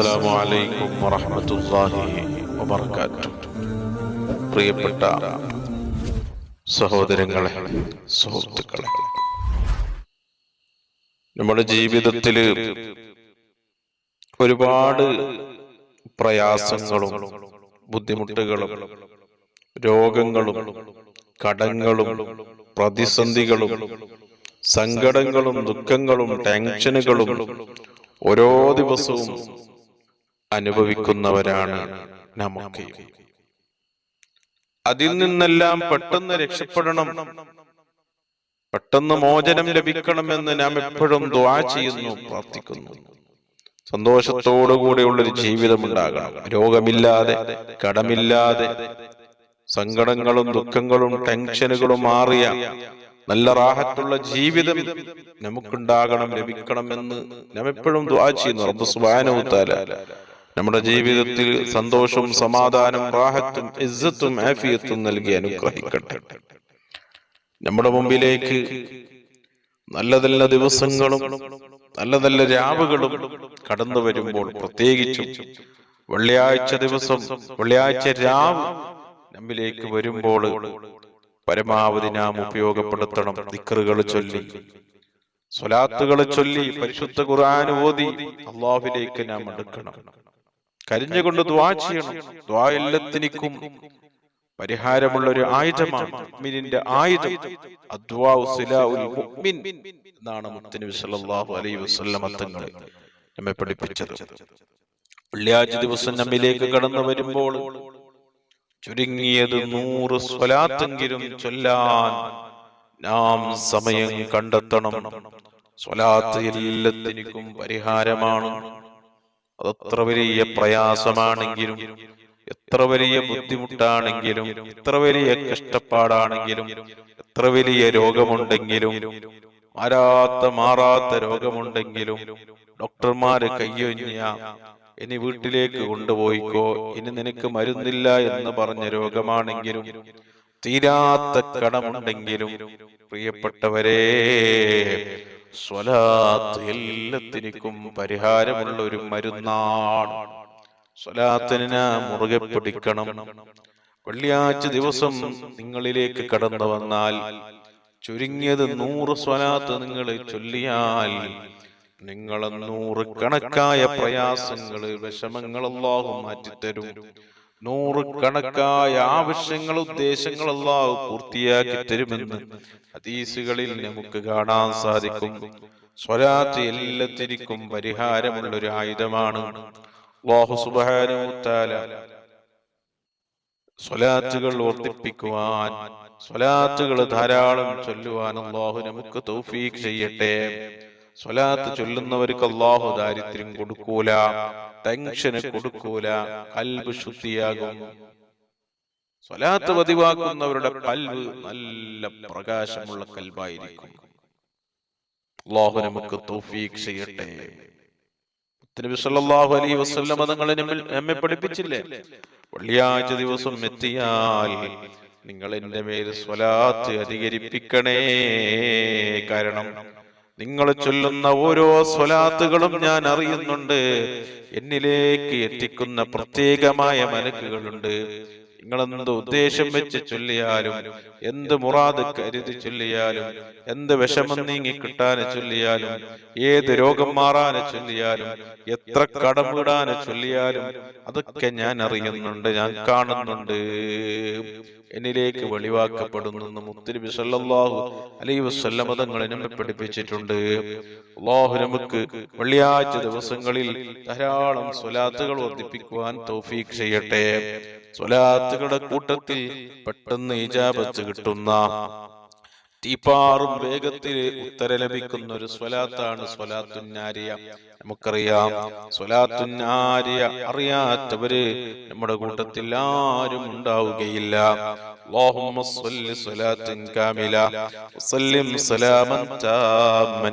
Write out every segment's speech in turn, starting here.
അസ്സലാമു അലൈക്കും വറഹമത്തല്ലാഹി വബർക്കാറ്റു പ്രിയപ്പെട്ട സഹോദരങ്ങളെ സുഹൃത്തുക്കളെ നമ്മുടെ ജീവിതത്തിൽ ഒരുപാട് പ്രയാസങ്ങളും ബുദ്ധിമുട്ടുകളും രോഗങ്ങളും കടങ്ങളും പ്രതിസന്ധികളും സങ്കടങ്ങളും ദുഃഖങ്ങളും ടെൻഷനുകളും ഓരോ ദിവസവും അനുഭവിക്കുന്നവരാണ് നമുക്ക്. അതിൽ നിന്നെല്ലാം പെട്ടെന്ന് രക്ഷപ്പെടണം. പെട്ടെന്ന് മോചനം ലഭിക്കണമെന്ന് നാം എപ്പോഴും ദ്വാ ചെയ്യുന്നു പ്രാർത്ഥിക്കുന്നു. സന്തോഷത്തോടുകൂടിയുള്ള ഒരു ജീവിതം ഉണ്ടാകണം രോഗമില്ലാതെ കടമില്ലാതെ സങ്കടങ്ങളും ദുഃഖങ്ങളും ടെൻഷനുകളും മാറിയ നല്ല റാഹത്തുള്ള ജീവിതം നമുക്കുണ്ടാകണം ലഭിക്കണം എന്ന് നാം എപ്പോഴും ദ്വാ ചെയ്യുന്നു. റബ്ബ് സുബ്ഹാനഹു തആല നമ്മുടെ ജീവിതത്തിൽ സന്തോഷവും സമാധാനം റാഹത്തും ഇസ്സത്തും ആഫിയത്തും നൽകി അനുഗ്രഹിക്കട്ടെ. നമ്മുടെ മുമ്പിലേക്ക് നല്ല നല്ല ദിവസങ്ങളും നല്ല നല്ല രാവുകളും കടന്നു വരുമ്പോൾ പ്രത്യേകിച്ചും വെള്ളിയാഴ്ച ദിവസം വെള്ളിയാഴ്ച രാവ് നമ്മിലേക്ക് വരുമ്പോൾ പരമാവധി നാം ഉപയോഗപ്പെടുത്തണം. ദിക്കറുകൾ ചൊല്ലി സ്വലാത്തുകൾ ചൊല്ലി പരിശുദ്ധ ഖുർആൻ ഓതി അള്ളാഹുവിലേക്ക് നാം അടുക്കണം. കരിഞ്ഞുകൊണ്ട് ദ്വാ ചെയ്യണം. ദ്വാ എല്ലാത്തിനും പരിഹാരമുള്ള ഒരു ആയുധമാണ് മുഅ്മിനിന്റെ ആയുധം. അദ്വാഉ സിലാഉൽ മുഅ്മിൻ എന്നാണ് മുത്തനബി സല്ലല്ലാഹു അലൈഹി വസല്ലമ തങ്ങൾ നമ്മെ പഠിപ്പിച്ചത്. വെള്ളിയാഴ്ച ദിവസം നമ്മിലേക്ക് കടന്നു വരുമ്പോൾ ചുരുങ്ങിയത് നൂറ് സ്വലാത്തെങ്കിലും ചൊല്ലാൻ നാം സമയം കണ്ടെത്തണം. സ്വലാത്ത് എല്ലാത്തിനും പരിഹാരമാണ്. അതത്ര വലിയ പ്രയാസമാണെങ്കിലും എത്ര വലിയ ബുദ്ധിമുട്ടാണെങ്കിലും എത്ര വലിയ കഷ്ടപ്പാടാണെങ്കിലും എത്ര വലിയ രോഗമുണ്ടെങ്കിലും മാറാത്ത മാറാത്ത രോഗമുണ്ടെങ്കിലും ഡോക്ടർമാര് കയ്യൊഞ്ഞ ഇനി വീട്ടിലേക്ക് കൊണ്ടുപോയിക്കോ ഇനി നിനക്ക് മരുന്നില്ല എന്ന് പറഞ്ഞ രോഗമാണെങ്കിലും തീരാത്ത കടമുണ്ടെങ്കിലും പ്രിയപ്പെട്ടവരെ സ്വലാത്ത് എല്ലാത്തിനും പരിഹാരമുള്ള ഒരു മരുന്നാണ്. സ്വലാത്തിന് മുറുകെ പിടിക്കണം. വെള്ളിയാഴ്ച ദിവസം നിങ്ങളിലേക്ക് കടന്നു വന്നാൽ ചുരുങ്ങിയത് നൂറ് സ്വലാത്ത് നിങ്ങൾ ചൊല്ലിയാൽ നിങ്ങളെ നൂറ് കണക്കായ പ്രയാസങ്ങൾ വിഷമങ്ങൾ അല്ലാഹു മാറ്റിത്തരും. നൂറ് കണക്കായ ആവശ്യങ്ങൾ ഉദ്ദേശങ്ങൾ അല്ലാഹു പൂർത്തിയാക്കി തരുമെന്ന് ഹദീസുകളിൽ നമുക്ക് കാണാൻ സാധിക്കും. സ്വരാത്ത് എല്ലാത്തിനും പരിഹാരമുള്ള ഒരു ആയുധമാണ്. സുബ്ഹാനഹു തആല സ്വലാത്തുകൾ വർദ്ധിപ്പിക്കുവാൻ സ്വലാത്തുകൾ ധാരാളം ചൊല്ലുവാൻ അള്ളാഹു നമുക്ക് തൗഫീഖ് ചെയ്യട്ടെ. സ്വലാത്ത് ചൊല്ലുന്നവർക്ക് അള്ളാഹു ദാരിദ്ര്യം കൊടുക്കൂല. ടെൻഷന് കൊടുക്കൂല. കൽബ് ശുദ്ധിയാകും. സ്വലാത്ത് പതിവാക്കുന്നവരുടെ കൽബ് നല്ല പ്രകാശമുള്ള കൽബായിരിക്കും. അള്ളാഹു നമുക്ക് തൗഫീഖ് ചെയ്യട്ടെ. നബി സല്ലല്ലാഹു അലൈഹി വസല്ലം തങ്ങളെ നമ്മെ പഠിപ്പിച്ചില്ലേ? വെള്ളിയാഴ്ച ദിവസം എത്തിയാൽ നിങ്ങൾ എന്റെ മേൽ സ്വലാത്ത് അധികരിപ്പിക്കണേ. കാരണം നിങ്ങൾ ചൊല്ലുന്ന ഓരോ സ്വലാത്തുകളും ഞാൻ അറിയുന്നുണ്ട്. എന്നിലേക്ക് എത്തിക്കുന്ന പ്രത്യേകമായ മലക്കുകളുണ്ട്. നിങ്ങൾ എന്ത് ഉദ്ദേശം വെച്ച് ചൊല്ലിയാലും എന്ത് മുറാദ് കരുതി ചൊല്ലിയാലും എന്ത് വിഷമം നീങ്ങി കിട്ടാനെ ചൊല്ലിയാലും ഏത് രോഗം മാറാനെ ചൊല്ലിയാലും എത്ര കടമിടാന് ചൊല്ലിയാലും അതൊക്കെ ഞാൻ അറിയുന്നുണ്ട് ഞാൻ കാണുന്നുണ്ട്. എന്നിലേക്ക് വെളിവാക്കപ്പെടുന്നു മുത്തിരി സല്ലല്ലാഹു അലൈഹി വസല്ലമ തങ്ങൾ നമ്മെ പഠിപ്പിച്ചിട്ടുണ്ട്. അള്ളാഹു നമുക്ക് വെള്ളിയാഴ്ച ദിവസങ്ങളിൽ ധാരാളം സ്വലാത്തുകൾ വർദ്ധിപ്പിക്കുവാൻ തൗഫീഖ് ചെയ്യട്ടെ. സ്വലാത്തുകളുടെ കൂട്ടത്തിൽ പെട്ടെന്ന് ഇജാബത്ത് കിട്ടുന്ന തീപ്പാറും വേഗത്തിൽ ഉത്തരം ലഭിക്കുന്ന ഒരു സ്വലാത്താണ് സ്വലാത്തുന്നാരിയ നമുക്കറിയാം സ്വലാത്തുന്നാരിയ അറിയാത്തവര് നമ്മുടെ കൂട്ടത്തിൽ ആരും ഉണ്ടാവുകയില്ല اللهم صل صلاة كاملة وسلم سلاما تاما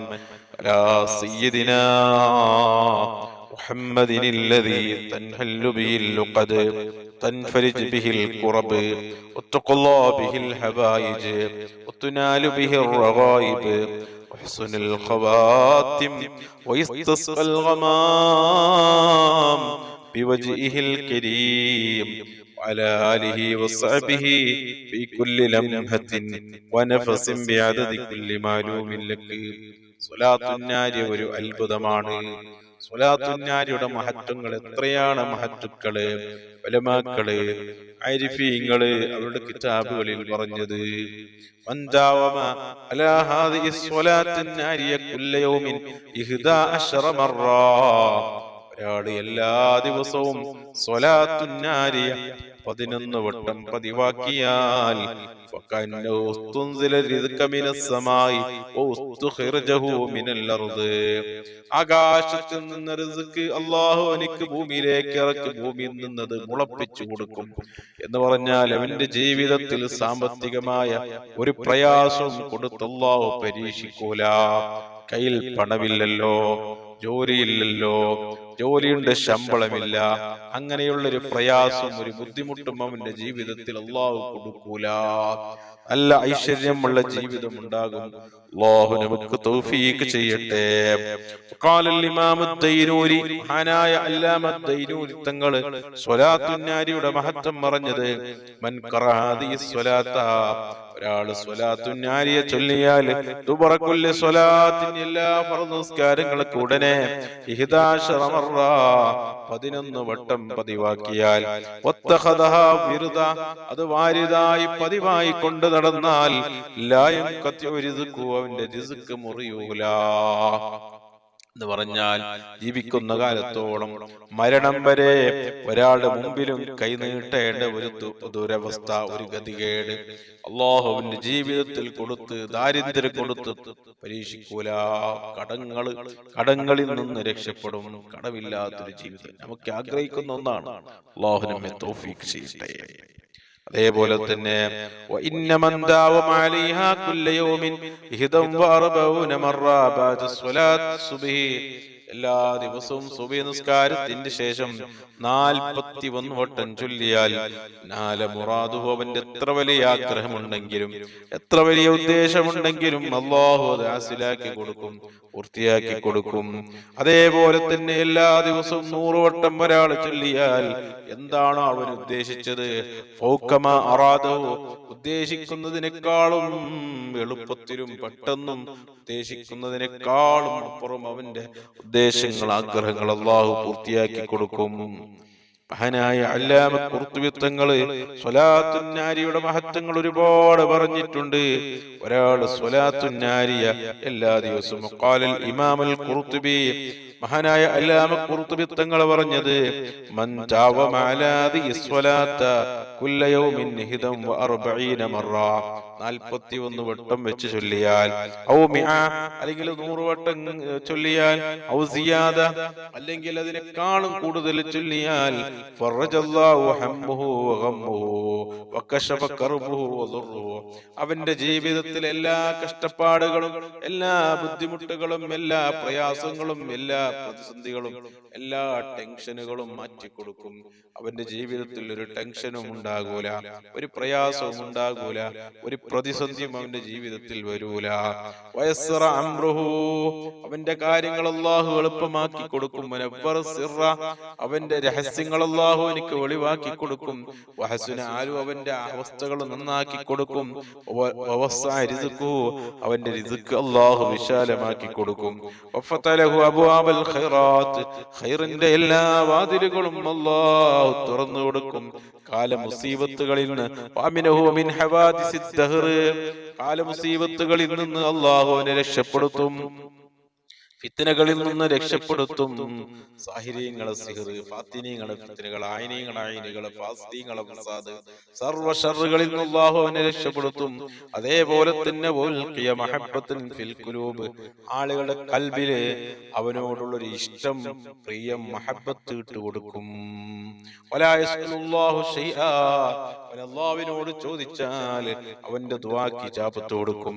على سيدنا محمد الذي تنحل به اللقد تنفرج به الكرب وتقضى به الحبائج وتنال به الرغائب وحسن الخواتم ويستسقى الغمام بوجهه الكريم وعلى آله وصحبه في كل لمحة ونفس بعدد كل معلوم لك സ്വലാത്തുന്നാരി ഒരു അത്ഭുതമാണ് സ്വലാത്തുന്നാരിയുടെ മഹത്വങ്ങൾ എത്രയാണ് മഹത്വക്കൾ? വലമാക്കൾ അരിഫീങ്ങൾ അവരുടെ കിതാബുകളിൽ പറഞ്ഞത് ഒരാൾ എല്ലാ ദിവസവും സ്വലാത്തുന്നാരിയ പതിനൊന്ന് വട്ടം പതിവാക്കിയാൽ ആകാശത്തിൽ നിന്ന് റിസ്ക് അള്ളാഹു എനിക്ക് ഭൂമിയിലേക്ക് ഇറക്കി ഭൂമിയിൽ നിന്നത് മുളപ്പിച്ചു കൊടുക്കും. എന്ന് പറഞ്ഞാൽ അവന്റെ ജീവിതത്തിൽ സാമ്പത്തികമായ ഒരു പ്രയാസവും കൊടുത്തല്ലാഹു പരീക്ഷിക്കൂല. കയ്യിൽ പണമില്ലല്ലോ. ജോലിയില്ലല്ലോ ജോലിയുണ്ട് ശമ്പളമില്ല അങ്ങനെയുള്ള ഒരു പ്രയാസം ഒരു ബുദ്ധിമുട്ടും അവന്റെ ജീവിതത്തിൽ അള്ളാഹു കൊടുക്കൂല നല്ല ഐശ്വര്യമുള്ള ജീവിതം ഉണ്ടാകും അള്ളാഹു നമുക്ക് തൗഫീക്ക് ചെയ്യട്ടെ قال الإمام الدينوري മഹാനായ അല്ലാമ ദൈനൂരി തങ്ങള് സ്വലാത്തുന്നാരിയുടെ മഹത്വം പറഞ്ഞത് മൻ ഖറാദി സ്വലാത്ത ഒരാൾ സ്വലാത്തുന്നാരിയെ ചൊല്ലിയാൽ തുബറക്കുല്ലെ സ്വലാത്തിന് എല്ലാ നിസ്കാരങ്ങൾക്ക് ഉടനെ പതിനൊന്ന് വട്ടം പതിവാക്കിയാൽ വിരുദ അത് വാരിതായി പതിവായി കൊണ്ട് നടന്നാൽ ലായം കത്തി ഒരു അവന്റെ റിസ്ക് മുറിയൂല. എന്ന് പറഞ്ഞാൽ ജീവിക്കുന്ന കാലത്തോളം മരണം വരെ ഒരാളുടെ മുമ്പിലും കൈനീട്ടേണ്ട ഒരു ദുരവസ്ഥ ഒരു ഗതികേട് അള്ളാഹുവിന്റെ ജീവിതത്തിൽ കൊടുത്ത് ദാരിദ്ര്യം കൊടുത്ത് പരീക്ഷിക്കൂല. കടങ്ങൾ കടങ്ങളിൽ നിന്ന് രക്ഷപ്പെടും. കടമില്ലാത്തൊരു ജീവിതം. നമുക്ക് ആഗ്രഹിക്കുന്ന ഒന്നാണ്. അള്ളാഹു നമ്മെ തൗഫീഖ് ചെയ്യട്ടെ. وإنما داوم عليها كل يوم إهدا وأربعون مرة بعد الصلاة الصبح എല്ലാ ദിവസവും സുബി നിസ്കാരത്തിന്റെ ശേഷം നാൽപ്പത്തി ഒന്ന് വട്ടം ചൊല്ലിയാൽ നാല മുറാദു അവന്റെ എത്ര വലിയ ആഗ്രഹമുണ്ടെങ്കിലും എത്ര വലിയ ഉദ്ദേശമുണ്ടെങ്കിലും അള്ളാഹു അത് ഹാസിലാക്കി കൊടുക്കും പൂർത്തിയാക്കി കൊടുക്കും. അതേപോലെ തന്നെ എല്ലാ ദിവസവും നൂറ് വട്ടം ഒരാൾ ചൊല്ലിയാൽ എന്താണ് അവൻ ഉദ്ദേശിച്ചത്? ഫൗക്കമ അറാദോ ഉദ്ദേശിക്കുന്നതിനേക്കാളും എളുപ്പത്തിലും പെട്ടെന്നും ഉദ്ദേശിക്കുന്നതിനേക്കാളും അപ്പുറം അവന്റെ ഉദ്ദേശം ഉദ്ദേശങ്ങൾ ആഗ്രഹങ്ങൾ അള്ളാഹു പൂർത്തിയാക്കി കൊടുക്കും. മഹാനായ അല്ലാമ കുർത്തുവിത്തങ്ങൾ സ്വലാത്തുന്നാരിയുടെ മഹത്വങ്ങൾ ഒരുപാട് പറഞ്ഞിട്ടുണ്ട്. ഒരാൾ സ്വലാത്തുന്നാരിയ എല്ലാ ദിവസവും. ഇമാമൽ കുർത്തുബി മഹാനായ അല്ലാമ കുർത്തുബി തങ്ങൾ പറഞ്ഞത് മൻ ജാവമ അലാ ദിഹി സ്വലാത്ത കുല്ല യൗമിൻ ഹിദം വ അർബഈന മറ. 41 വട്ടം വെച്ച് ചൊല്ലിയാൽ ഔ മിഅ അല്ലെങ്കിൽ 100 വട്ടം ചൊല്ലിയാൽ ഔ സിയാദ അല്ലെങ്കിൽ അതിനേക്കാളും കൂടുതൽ ചൊല്ലിയാൽ ഫറജല്ലാഹു ഹമ്മുഹു വ ഗമ്മുഹു വ കശഫ കർബുഹു വ ദുർറുഹു അവന്റെ ജീവിതത്തിലെ എല്ലാ കഷ്ടപ്പാടുകളും എല്ലാ ബുദ്ധിമുട്ടുകളും എല്ലാ പ്രയാസങ്ങളും എല്ലാ പ്രതിസന്ധികളും എല്ലാ ടെൻഷനുകളും മാറ്റിക്കൊടുക്കും. അവന്റെ ജീവിതത്തിൽ ഒരു ടെൻഷനും ഉണ്ടാകൂല ഒരു പ്രയാസവും ഉണ്ടാകൂല ഒരു പ്രതിസന്ധിയും അവന്റെ ജീവിതത്തിൽ വരൂല. വയസ്സറ അവന്റെ കാര്യങ്ങൾ അള്ളാഹു എളുപ്പമാക്കി കൊടുക്കും. അവന്റെ രഹസ്യങ്ങൾ അള്ളാഹു എനിക്ക് ഒളിവാക്കി കൊടുക്കും. വഹസുന ആലു അവന്റെ അവസ്ഥകൾ നന്നാക്കി കൊടുക്കും. അവന്റെ അള്ളാഹു വിശാലമാക്കി കൊടുക്കും. അബ്വാബൽ ഖൈറാത്ത് ഖൈറിന്റെ എല്ലാ വാതിലുകളും അള്ളാഹു തുറന്നു കൊടുക്കും. കാല മുസീബത്തുകളിൽ നിന്ന് വാമിനഹു മിൻ ഹവാദിസി ദഹ്ർ കാല മുസീബത്തുകളിൽ നിന്ന് അല്ലാഹു അവനെ രക്ഷപ്പെടുത്തും. ഫിത്തനകളിൽ നിന്ന് രക്ഷപ്പെടുത്തും. സാഹിര്യങ്ങളെ സിഹർ ഫാത്തിനീങ്ങളെ ഫിത്തനകൾ ആയിനീങ്ങളെ ആയിനികളെ ഫാസ്തീങ്ങളെ ഫസാദ്. സർവ ഷറുകളിൽ നിന്ന് അല്ലാഹു അവനെ രക്ഷപ്പെടുത്തും. അതേപോലെ തന്നെ ഉൽഖിയ മഹബ്ബത്തുൻ ഫിൽ ഖുലൂബ്. ആളുകളുടെ കൽബിൽ അവനോടുള്ള ഒരു ഇഷ്ടം പ്രിയം മഹബ്ബത്ത് ഇട്ട് കൊടുക്കും അവൻ അള്ളാഹുവിനോട് ചോദിച്ചാൽ അവന്റെ ദുആക്ക് ഇജാബത്ത് കൊടുക്കും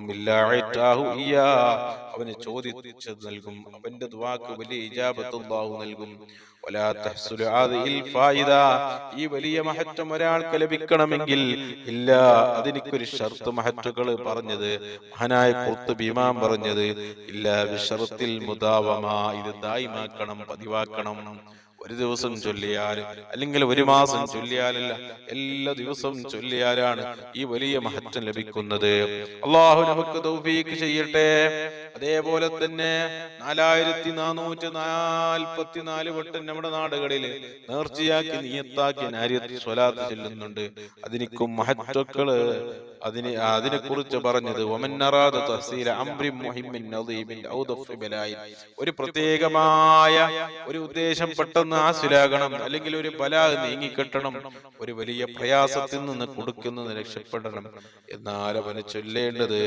അവന് ചോദിച്ചത് നൽകും. അവന്റെ ദുആക്ക് വലിയ ഇജാബത്ത് അള്ളാഹു നൽകും ഈ വലിയ മഹത്വം ഒരാൾക്ക് ലഭിക്കണമെങ്കിൽ ഇല്ല. അതിനിക്കൊരു ഷർത്ത് മഹറ്റുകൾ പറഞ്ഞത്. മഹാനായ കുർത്ത് ഇമാം പറഞ്ഞത് ഇല്ല ബിഷറത്തിൽ മുദാവമ. ഇത് ദായിമാക്കണം പതിവാക്കണം. ഒരു ദിവസം ചൊല്ലിയാൽ അല്ലെങ്കിൽ ഒരു മാസം ചൊല്ലിയാലല്ല എല്ലാ ദിവസവും ചൊല്ലിയാലാണ് ഈ വലിയ മഹത്വം ലഭിക്കുന്നത്. അള്ളാഹു നമുക്ക് തൗഫീക്ക് ചെയ്യട്ടെ. അതേപോലെ തന്നെ നാലായിരത്തി നാനൂറ്റി നാൽപ്പത്തി നാല് വട്ടം നമ്മുടെ നാടുകളിൽ നേർച്ചയാക്കി നീയത്താക്കി നാര്യത്തി സ്വലാത്ത് ചെല്ലുന്നുണ്ട്. അതിനിക്കും മഹത്വക്കൾ അതിന് അതിനെ കുറിച്ച് പറഞ്ഞത് ഒരു പ്രത്യേകമായ ഒരു ഉദ്ദേശം പെട്ടെന്ന് നാശിലാകണം അല്ലെങ്കിൽ ഒരു ബല നീങ്ങിക്കെട്ടണം ഒരു വലിയ പ്രയാസത്തിൽ നിന്ന് കൊടുക്കുന്നത് രക്ഷപ്പെടണം. എന്നാൽ അവനെ ചൊല്ലേണ്ടത്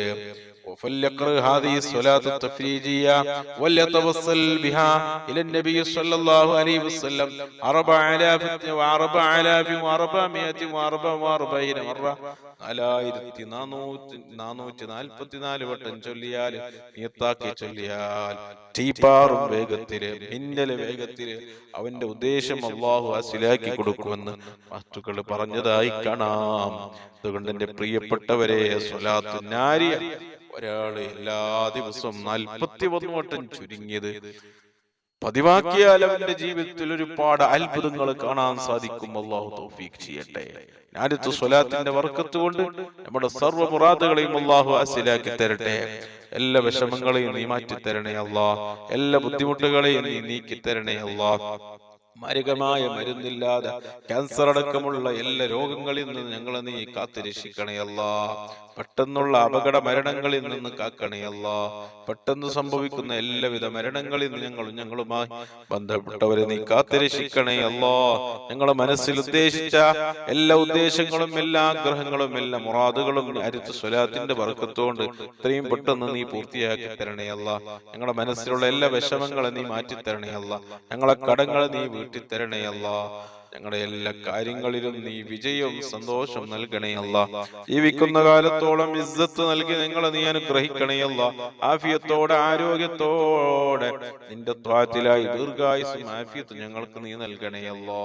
ഒരു നാലായിരത്തി നാനൂറ്റി നാനൂറ്റി നാൽപ്പത്തിനാല് വട്ടം ചൊല്ലിയാൽ നീത്താക്കി ചൊല്ലിയാൽ തീപാറും വേഗത്തിൽ മിന്നൽ വേഗത്തിൽ അവന്റെ ഉദ്ദേശം അള്ളാഹു അസിലാക്കി കൊടുക്കുമെന്ന് വസ്തുക്കൾ പറഞ്ഞതായി കാണാം. അതുകൊണ്ട് എന്റെ പ്രിയപ്പെട്ടവരെ സ്വലാത്തു നാരിയ ഒരാൾ എല്ലാ ദിവസവും നാൽപ്പത്തി ഒന്ന് വട്ടം ചുരുങ്ങിയത് പതിവാക്കിയാൽ അവന്റെ ജീവിതത്തിൽ ഒരുപാട് അത്ഭുതങ്ങൾ കാണാൻ സാധിക്കും. അള്ളാഹു തൗഫീഖ് ചെയ്യട്ടെ. ഞാനിത് സ്വലാത്തിന്റെ വർക്കത്ത് കൊണ്ട് നമ്മുടെ സർവ മുറാദുകളെയും അള്ളാഹു അസിലാക്കി തരട്ടെ. എല്ലാ വിഷമങ്ങളെയും നീ മാറ്റി തരണേ അള്ളാഹ്. എല്ലാ ബുദ്ധിമുട്ടുകളെയും നീ നീക്കി തരണേ അല്ലാ മാരകമായ മരുന്നില്ലാതെ ക്യാൻസർ അടക്കമുള്ള എല്ലാ രോഗങ്ങളിൽ നിന്ന് ഞങ്ങളെ നീ കാത്തു രക്ഷിക്കണേ അല്ലാ. പെട്ടെന്നുള്ള അപകട മരണങ്ങളിൽ നിന്ന് കാക്കണയല്ല പെട്ടെന്ന് സംഭവിക്കുന്ന എല്ലാവിധ മരണങ്ങളിൽ നിന്ന് ഞങ്ങളും ഞങ്ങളുമായി ബന്ധപ്പെട്ടവരെ നീ കാത്തു രക്ഷിക്കണേ അല്ലാ. ഞങ്ങളെ മനസ്സിൽ ഉദ്ദേശിച്ച എല്ലാ ഉദ്ദേശങ്ങളും എല്ലാ ആഗ്രഹങ്ങളും എല്ലാ മുറാദുകളും അരുത്ത് സ്വലാത്തിന്റെ വർക്കത്തോണ്ട് ഇത്രയും പെട്ടെന്ന് നീ പൂർത്തിയാക്കി തരണേ അല്ല. ഞങ്ങളുടെ മനസ്സിലുള്ള എല്ലാ വിഷമങ്ങളും നീ മാറ്റി തരണേ അല്ല. ഞങ്ങളെ കടങ്ങളെ നീ വീട്ടി തരണേ അല്ല ഞങ്ങളുടെ എല്ലാ കാര്യങ്ങളിലും നീ വിജയവും സന്തോഷം നൽകണേ അല്ല ജീവിക്കുന്ന കാലത്തോളം ഇസ്സത്ത് നൽകി ഞങ്ങളെ നീ അനുഗ്രഹിക്കണേ അല്ല ആഫിയത്തോടെ ആരോഗ്യത്തോടെ നിന്റെ ത്വാത്തിലായി ദീർഘായുസും ആഫിയത്തും ഞങ്ങൾക്ക് നീ നൽകണേ അല്ലാ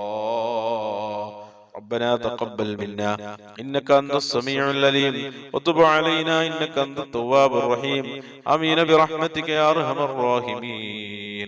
ربنا تقبل منا إنك أنت السميع العليم وتب علينا إنك أنت التواب الرحيم آمين برحمتك يا أرحم الراحمين